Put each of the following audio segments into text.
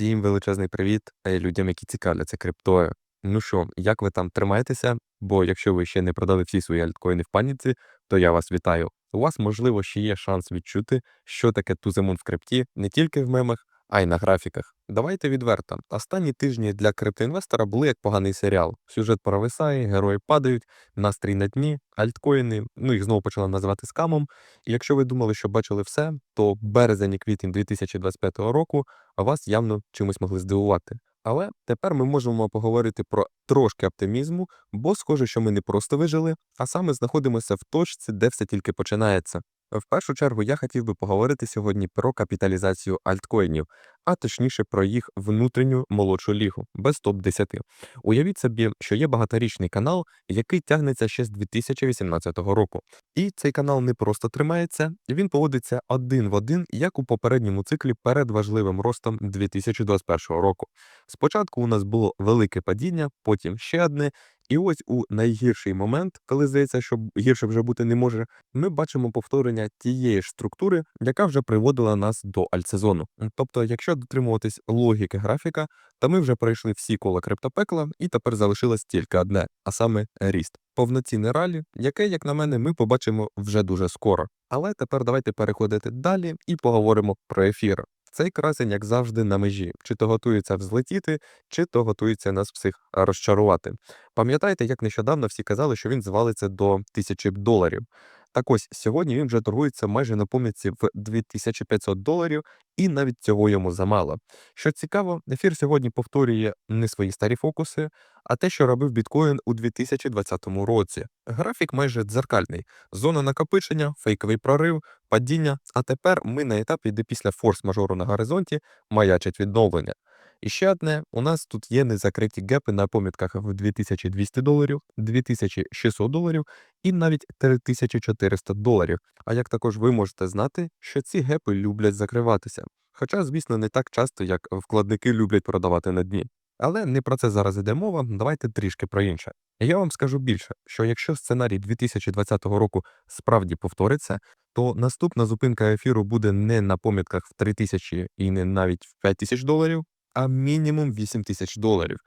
Всім величезний привіт е, людям, які цікавляться криптою. Ну що, як ви там тримаєтеся? Бо якщо ви ще не продали всі свої альткоїни в паніці, то я вас вітаю. У вас, можливо, ще є шанс відчути, що таке туземун в крипті не тільки в мемах, а й на графіках. Давайте відверто. Останні тижні для криптоінвестора були як поганий серіал. Сюжет провисає, герої падають, настрій на дні, альткоїни, ну їх знову почали називати скамом. І якщо ви думали, що бачили все, то березень і квітень 2025 року вас явно чимось могли здивувати. Але тепер ми можемо поговорити про трошки оптимізму, бо схоже, що ми не просто вижили, а саме знаходимося в точці, де все тільки починається. В першу чергу я хотів би поговорити сьогодні про капіталізацію альткоїнів, а точніше про їх внутрішню молодшу лігу без топ 10 Уявіть собі, що є багаторічний канал, який тягнеться ще з 2018 року. І цей канал не просто тримається, він поводиться один в один, як у попередньому циклі перед важливим ростом 2021 року. Спочатку у нас було велике падіння, потім ще одне. І ось у найгірший момент, коли здається, що гірше вже бути не може, ми бачимо повторення тієї ж структури, яка вже приводила нас до альтсезону. Тобто, якщо дотримуватись логіки графіка, то ми вже пройшли всі кола криптопекла, і тепер залишилось тільки одне, а саме ріст. Повноцінне ралі, яке, як на мене, ми побачимо вже дуже скоро. Але тепер давайте переходити далі і поговоримо про ефір. Цей красень, як завжди, на межі, чи то готується взлетіти, чи то готується нас всіх розчарувати. Пам'ятаєте, як нещодавно всі казали, що він звалиться до тисячі доларів. Так ось сьогодні він вже торгується майже на помітці в 2500 доларів, і навіть цього йому замало. Що цікаво, ефір сьогодні повторює не свої старі фокуси, а те, що робив біткоін у 2020 році. Графік майже дзеркальний, зона накопичення, фейковий прорив, падіння. А тепер ми на етапі, де після форс-мажору на горизонті маячить відновлення. І ще одне, у нас тут є незакриті гепи на помітках в 2200 доларів, 2600 доларів і навіть 3400 доларів. А як також ви можете знати, що ці гепи люблять закриватися. Хоча, звісно, не так часто, як вкладники люблять продавати на дні. Але не про це зараз іде мова, давайте трішки про інше. Я вам скажу більше, що якщо сценарій 2020 року справді повториться, то наступна зупинка ефіру буде не на помітках в 3000 і не навіть в 5000 доларів, а мінімум 8 тисяч доларів.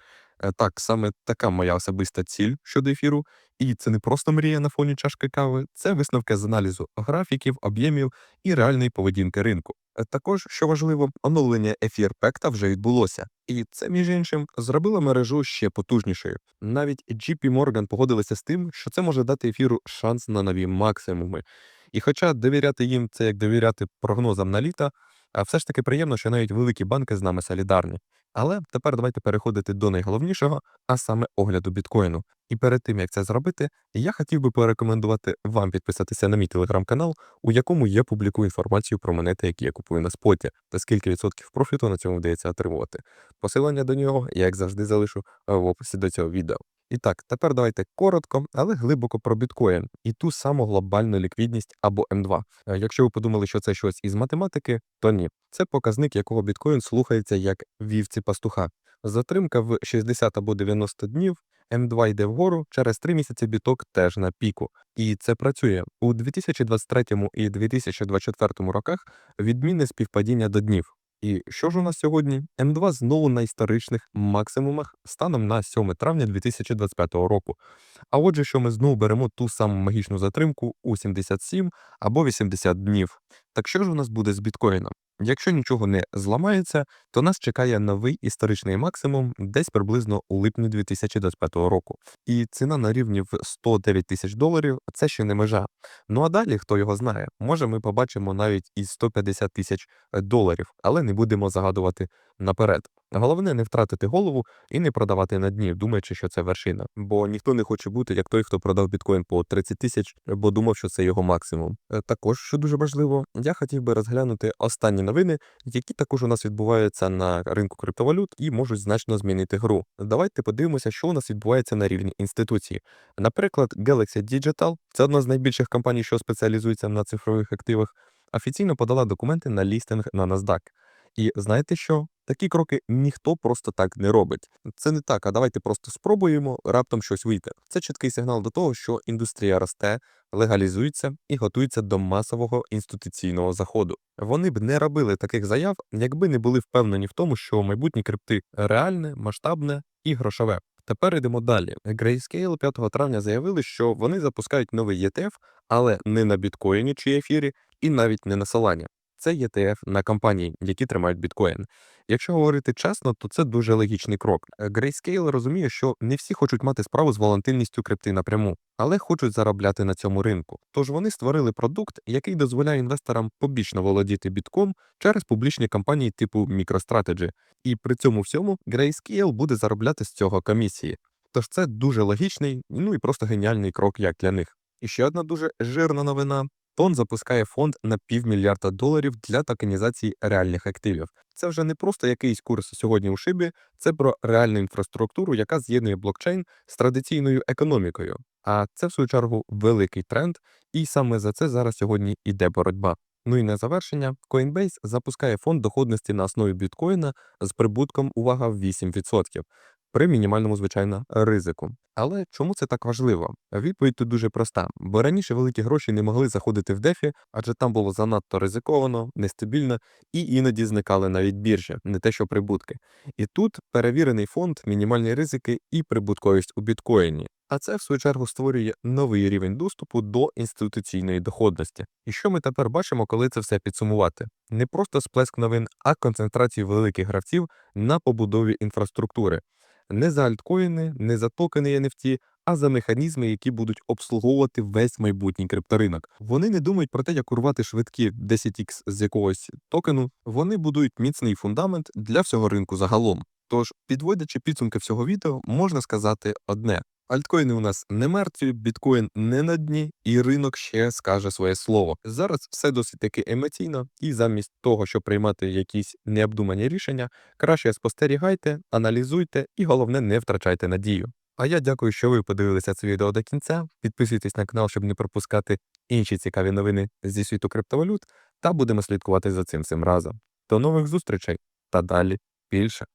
Е, Так, саме така моя особиста ціль щодо ефіру, і це не просто мрія на фоні чашки кави, це висновки з аналізу графіків, об'ємів і реальної поведінки ринку. Е, Також, що важливо, оновлення ефір пекта вже відбулося, і це, між іншим, зробило мережу ще потужнішою. Навіть JP Morgan погодилися з тим, що це може дати ефіру шанс на нові максимуми. І хоча довіряти їм це як довіряти прогнозам на літо, а все ж таки приємно, що навіть великі банки з нами солідарні. Але тепер давайте переходити до найголовнішого, а саме огляду біткоїну. І перед тим як це зробити, я хотів би порекомендувати вам підписатися на мій телеграм-канал, у якому я публікую інформацію про монети, які я купую на споті, та скільки відсотків профіту на цьому вдається отримувати. Посилання до нього я, як завжди, залишу в описі до цього відео. І так, тепер давайте коротко, але глибоко про біткоін і ту саму глобальну ліквідність або М2. Е, Якщо ви подумали, що це щось із математики, то ні. Це показник, якого біткоін слухається як вівці пастуха. Затримка в 60 або 90 днів, М2 йде вгору, через 3 місяці біток теж на піку. І це працює у 2023 і 2024 роках відмінне співпадіння до днів. І що ж у нас сьогодні? М2 знову на історичних максимумах станом на 7 травня 2025 року. А отже, що ми знову беремо ту саму магічну затримку у 77 або 80 днів. Так що ж у нас буде з біткоїном? Якщо нічого не зламається, то нас чекає новий історичний максимум десь приблизно у липні 2025 року. І ціна на рівні в 109 тисяч доларів це ще не межа. Ну а далі, хто його знає, може ми побачимо навіть і 150 тисяч доларів, але не будемо загадувати наперед. Головне не втратити голову і не продавати на дні, думаючи, що це вершина. Бо ніхто не хоче бути як той, хто продав біткоін по 30 тисяч, бо думав, що це його максимум. Е, Також, що дуже важливо, я хотів би розглянути останні новини, які також у нас відбуваються на ринку криптовалют і можуть значно змінити гру. Давайте подивимося, що у нас відбувається на рівні інституції. Наприклад, Galaxy Digital – це одна з найбільших компаній, що спеціалізується на цифрових активах, офіційно подала документи на лістинг на NASDAQ. І знаєте що? Такі кроки ніхто просто так не робить. Це не так, а давайте просто спробуємо, раптом щось вийде. Це чіткий сигнал до того, що індустрія росте, легалізується і готується до масового інституційного заходу. Вони б не робили таких заяв, якби не були впевнені в тому, що майбутнє крипти реальне, масштабне і грошове. Тепер йдемо далі. Grayscale 5 травня заявили, що вони запускають новий ETF, але не на біткоїні чи ефірі, і навіть не на Solana. Це ETF на компанії, які тримають біткоін. Якщо говорити чесно, то це дуже логічний крок. Е, Grayscale розуміє, що не всі хочуть мати справу з волатильністю крипти напряму, але хочуть заробляти на цьому ринку. Тож вони створили продукт, який дозволяє інвесторам побічно володіти бітком через публічні компанії типу MicroStrategy. І при цьому всьому Grayscale буде заробляти з цього комісії. Тож це дуже логічний, ну і просто геніальний крок як для них. І ще одна дуже жирна новина. Тон запускає фонд на півмільярда доларів для токенізації реальних активів. Це вже не просто якийсь курс сьогодні у шибі, це про реальну інфраструктуру, яка з'єднує блокчейн з традиційною економікою. А це, в свою чергу, великий тренд, і саме за це зараз сьогодні іде боротьба. Ну і на завершення, Coinbase запускає фонд доходності на основі біткоїна з прибутком, увага, в 8% при мінімальному, звичайно, ризику. Але чому це так важливо? Відповідь тут дуже проста, бо раніше великі гроші не могли заходити в дефі, адже там було занадто ризиковано, нестабільно і іноді зникали навіть біржі, не те, що прибутки. І тут перевірений фонд, мінімальні ризики і прибутковість у біткоїні. А це, в свою чергу, створює новий рівень доступу до інституційної доходності. І що ми тепер бачимо, коли це все підсумувати? Не просто сплеск новин, а концентрацію великих гравців на побудові інфраструктури. Не за альткоїни, не за токени NFT, а за механізми, які будуть обслуговувати весь майбутній крипторинок. Вони не думають про те, як урвати швидкі 10x з якогось токену. Вони будують міцний фундамент для всього ринку загалом. Тож, підводячи підсумки всього відео, можна сказати одне: альткоїни у нас не мертві, біткоін не на дні, і ринок ще скаже своє слово. Зараз все досить таки емоційно, і замість того, щоб приймати якісь необдумані рішення, краще спостерігайте, аналізуйте і головне не втрачайте надію. А я дякую, що ви подивилися це відео до кінця. Підписуйтесь на канал, щоб не пропускати інші цікаві новини зі світу криптовалют, та будемо слідкувати за цим всім разом. До нових зустрічей та далі більше.